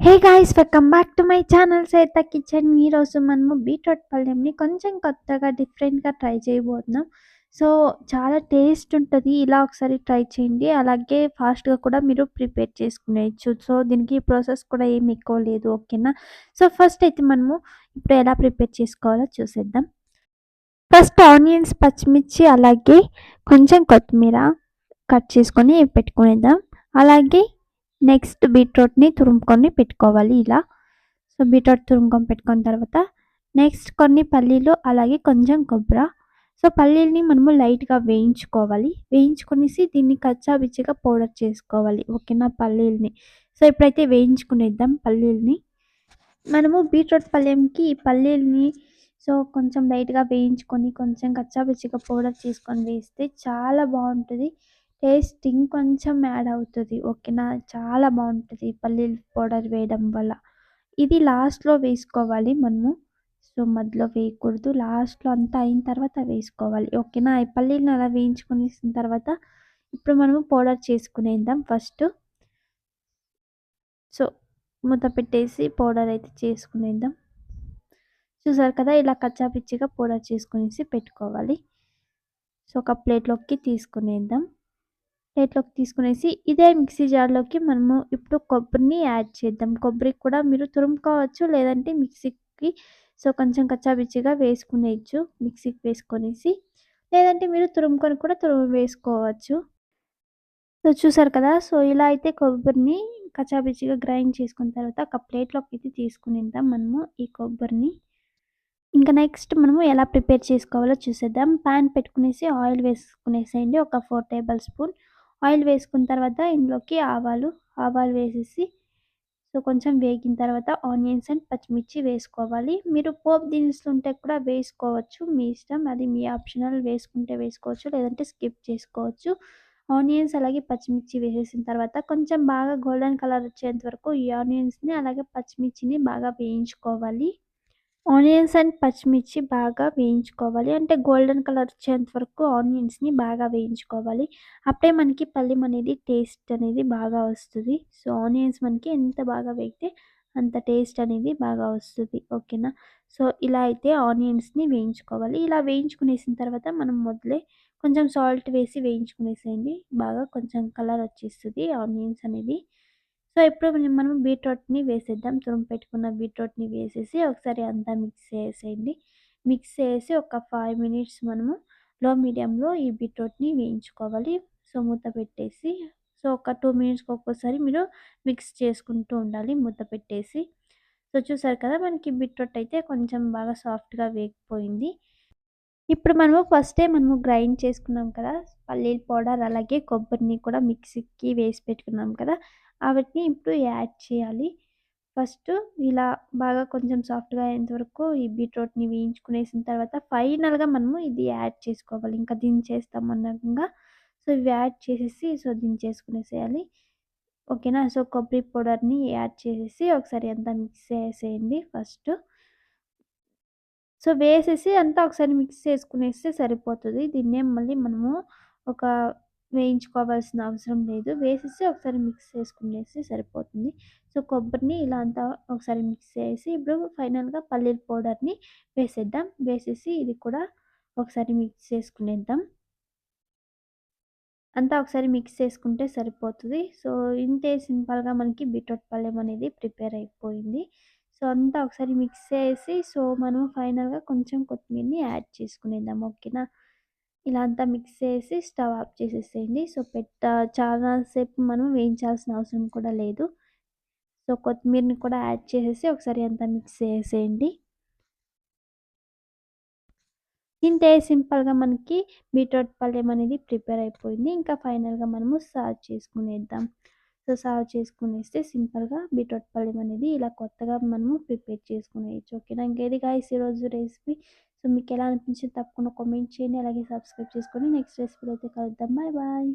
Hey guys welcome back to my channel Saita kitchen ఈరోజు మనము beetroot పళ్ళెంని కొంచెం కొత్తగా డిఫరెంట్గా ట్రై చేయబోతున్నాం. సో చాలా టేస్ట్ ఉంటుంది. ఇలా ఒకసారి ట్రై చేయండి. అలాగే ఫాస్ట్గా కూడా మీరు ప్రిపేర్ చేసుకునేయచ్చు. సో దీనికి ప్రాసెస్ కూడా ఏమి ఎక్కువ లేదు ఓకేనా సో ఫస్ట్ అయితే మనము ఇప్పుడు ఎలా ప్రిపేర్ చేసుకోవాలో చూసేద్దాం. ఫస్ట్ ఆనియన్స్ పచ్చిమిర్చి అలాగే కొంచెం కొత్తిమీర కట్ చేసుకొని పెట్టుకునేద్దాం. అలాగే నెక్స్ట్ బీట్రూట్ని తురుముకొని పెట్టుకోవాలి ఇలా. సో బీట్రూట్ తురుముకొని పెట్టుకున్న తర్వాత నెక్స్ట్ కొన్ని పల్లీలు అలాగే కొంచెం కొబ్బరి. సో పల్లీలని మనము లైట్గా వేయించుకోవాలి. వేయించుకునేసి దీన్ని కచ్చా బిచ్చిగా పౌడర్ చేసుకోవాలి. ఓకేనా పల్లీలని? సో ఇప్పుడైతే వేయించుకునేద్దాం పల్లీలని. మనము బీట్రూట్ పల్లెంకి పల్లీలని సో కొంచెం లైట్గా వేయించుకొని కొంచెం కచ్చా బిచ్చిగా పౌడర్ చేసుకొని వేస్తే చాలా బాగుంటుంది. టేస్ట్ ఇంకొంచెం యాడ్ అవుతుంది. ఓకేనా చాలా బాగుంటుంది పల్లీలు పౌడర్ వేయడం వల్ల. ఇది లాస్ట్లో వేసుకోవాలి మనము. సో మధ్యలో వేయకూడదు. లాస్ట్లో అంతా అయిన తర్వాత వేసుకోవాలి. ఓకేనా ఈ పల్లీలను అలా వేయించుకునేసిన తర్వాత ఇప్పుడు మనము పౌడర్ చేసుకునేద్దాం ఫస్ట్. సో మూత పెట్టేసి పౌడర్ అయితే చేసుకునేద్దాం. చూసారు కదా ఇలా కచ్చా పిచ్చిగా పౌడర్ చేసుకునేసి పెట్టుకోవాలి. సో ఒక ప్లేట్లోకి తీసుకునేద్దాం. ప్లేట్లోకి తీసుకునేసి ఇదే మిక్సీ జార్లోకి మనము ఇప్పుడు కొబ్బరిని యాడ్ చేద్దాం. కొబ్బరి కూడా మీరు తురుముకోవచ్చు లేదంటే మిక్సీకి సో కొంచెం కచ్చాబిచ్చిగా వేసుకునేయచ్చు. మిక్సీకి వేసుకొనేసి లేదంటే మీరు తురుముకొని కూడా తురుము వేసుకోవచ్చు. సో చూసారు కదా? సో ఇలా అయితే కొబ్బరిని కచ్చాబిచ్చిగా గ్రైండ్ చేసుకున్న తర్వాత ఒక ప్లేట్లోకి అయితే తీసుకునిద్దాం మనము ఈ కొబ్బరిని. ఇంకా నెక్స్ట్ మనము ఎలా ప్రిపేర్ చేసుకోవాలో చూసేద్దాం. ప్యాన్ పెట్టుకునేసి ఆయిల్ వేసుకునేసేయండి. ఒక ఫోర్ టేబుల్ స్పూన్ ఆయిల్ వేసుకున్న తర్వాత ఇందులోకి ఆవాలు ఆవాలు వేసేసి సో కొంచెం వేగిన తర్వాత ఆనియన్స్ అండ్ పచ్చిమిర్చి వేసుకోవాలి. మీరు పోపు దినుసులు ఉంటే కూడా వేసుకోవచ్చు మీ ఇష్టం. అది మీ ఆప్షనల్ వేసుకుంటే వేసుకోవచ్చు లేదంటే స్కిప్ చేసుకోవచ్చు. ఆనియన్స్ అలాగే పచ్చిమిర్చి వేసేసిన తర్వాత కొంచెం బాగా గోల్డెన్ కలర్ వచ్చేంత వరకు ఈ ఆనియన్స్ని అలాగే పచ్చిమిర్చిని బాగా వేయించుకోవాలి. ఆనియన్స్ అండ్ పచ్చిమిర్చి బాగా వేయించుకోవాలి. అంటే గోల్డెన్ కలర్ వచ్చేంత వరకు ఆనియన్స్ని బాగా వేయించుకోవాలి. అప్పుడే మనకి పల్లెం అనేది టేస్ట్ అనేది బాగా వస్తుంది. సో ఆనియన్స్ మనకి ఎంత బాగా వేగితే అంత టేస్ట్ అనేది బాగా వస్తుంది. ఓకేనా? సో ఇలా అయితే ఆనియన్స్ని వేయించుకోవాలి. ఇలా వేయించుకునేసిన తర్వాత మనం మొదలే కొంచెం సాల్ట్ వేసి వేయించుకునేసేయండి. బాగా కొంచెం కలర్ వచ్చేస్తుంది ఆనియన్స్ అనేది. సో ఇప్పుడు మనం బీట్రూట్ని వేసేద్దాం. తురుము పెట్టుకున్న బీట్రూట్ని వేసేసి ఒకసారి అంతా మిక్స్ చేసేయండి. మిక్స్ చేసి ఒక ఫైవ్ మినిట్స్ మనము లో మీడియంలో ఈ బీట్రూట్ని వేయించుకోవాలి. సో మూత పెట్టేసి సో ఒక టూ మినిట్స్కి ఒక్కోసారి మీరు మిక్స్ చేసుకుంటూ ఉండాలి మూత పెట్టేసి. సో చూసారు కదా మనకి బీట్రూట్ అయితే కొంచెం బాగా సాఫ్ట్గా వేగిపోయింది. ఇప్పుడు మనము ఫస్టే మనము గ్రైండ్ చేసుకున్నాం కదా పల్లీల పౌడర్ అలాగే కొబ్బరిని కూడా మిక్సీకి వేసి పెట్టుకున్నాం కదా వాటిని ఇప్పుడు యాడ్ చేయాలి. ఫస్ట్ ఇలా బాగా కొంచెం సాఫ్ట్గా అయ్యేంతవరకు ఈ బీట్రూట్ని వేయించుకునేసిన తర్వాత ఫైనల్గా మనము ఇది యాడ్ చేసుకోవాలి. ఇంకా దించేస్తాం అన్నగా సో ఇవి యాడ్ చేసేసి సో దించేసుకునేసేయాలి. ఓకేనా? సో కొబ్బరి పౌడర్ని యాడ్ చేసేసి ఒకసారి అంతా మిక్స్ చేసేయండి ఫస్ట్. సో వేసేసి అంతా ఒకసారి మిక్స్ చేసుకునేస్తే సరిపోతుంది. దీన్నే మళ్ళీ మనము ఒక వేయించుకోవాల్సిన అవసరం లేదు. వేసేసి ఒకసారి మిక్స్ చేసుకునేసి సరిపోతుంది. సో కొబ్బరిని ఇలా అంతా ఒకసారి మిక్స్ చేసి ఇప్పుడు ఫైనల్గా పల్లీల పౌడర్ని వేసేద్దాం. వేసేసి ఇది కూడా ఒకసారి మిక్స్ చేసుకునేద్దాం. అంతా ఒకసారి మిక్స్ చేసుకుంటే సరిపోతుంది. సో ఇంతే సింపుల్గా మనకి బీట్రూట్ పళ్ళెం అనేది ప్రిపేర్ అయిపోయింది. సో అంతా ఒకసారి మిక్స్ చేసి సో మనం ఫైనల్గా కొంచెం కొత్తిమీరని యాడ్ చేసుకునేద్దాం. ఓకేనా? ఇలా అంతా మిక్స్ చేసి స్టవ్ ఆఫ్ చేసేసేయండి. సో పెట్ట చాలాసేపు మనం వేయించాల్సిన అవసరం కూడా లేదు. సో కొత్తిమీరని కూడా యాడ్ చేసేసి ఒకసారి అంతా మిక్స్ చేసేయండి. ఇంతే సింపుల్గా మనకి బీట్రూట్ పళ్ళెం అనేది ప్రిపేర్ అయిపోయింది. ఇంకా ఫైనల్గా మనము సర్వ్ చేసుకునేద్దాం. సో సర్వ్ చేసుకునేస్తే సింపుల్గా బీట్రూట్ పళ్ళెం అనేది ఇలా కొత్తగా మనము ప్రిపేర్ చేసుకునేయచ్చు. ఓకేనా? ఇంకేది గాయస్ ఈరోజు రెసిపీ సో మీకు ఎలా అనిపించింది తప్పకుండా కామెంట్ చేయండి. అలాగే సబ్స్క్రైబ్ చేసుకొని నెక్స్ట్ రెసిపీలో అయితే కలుద్దాం. Bye bye.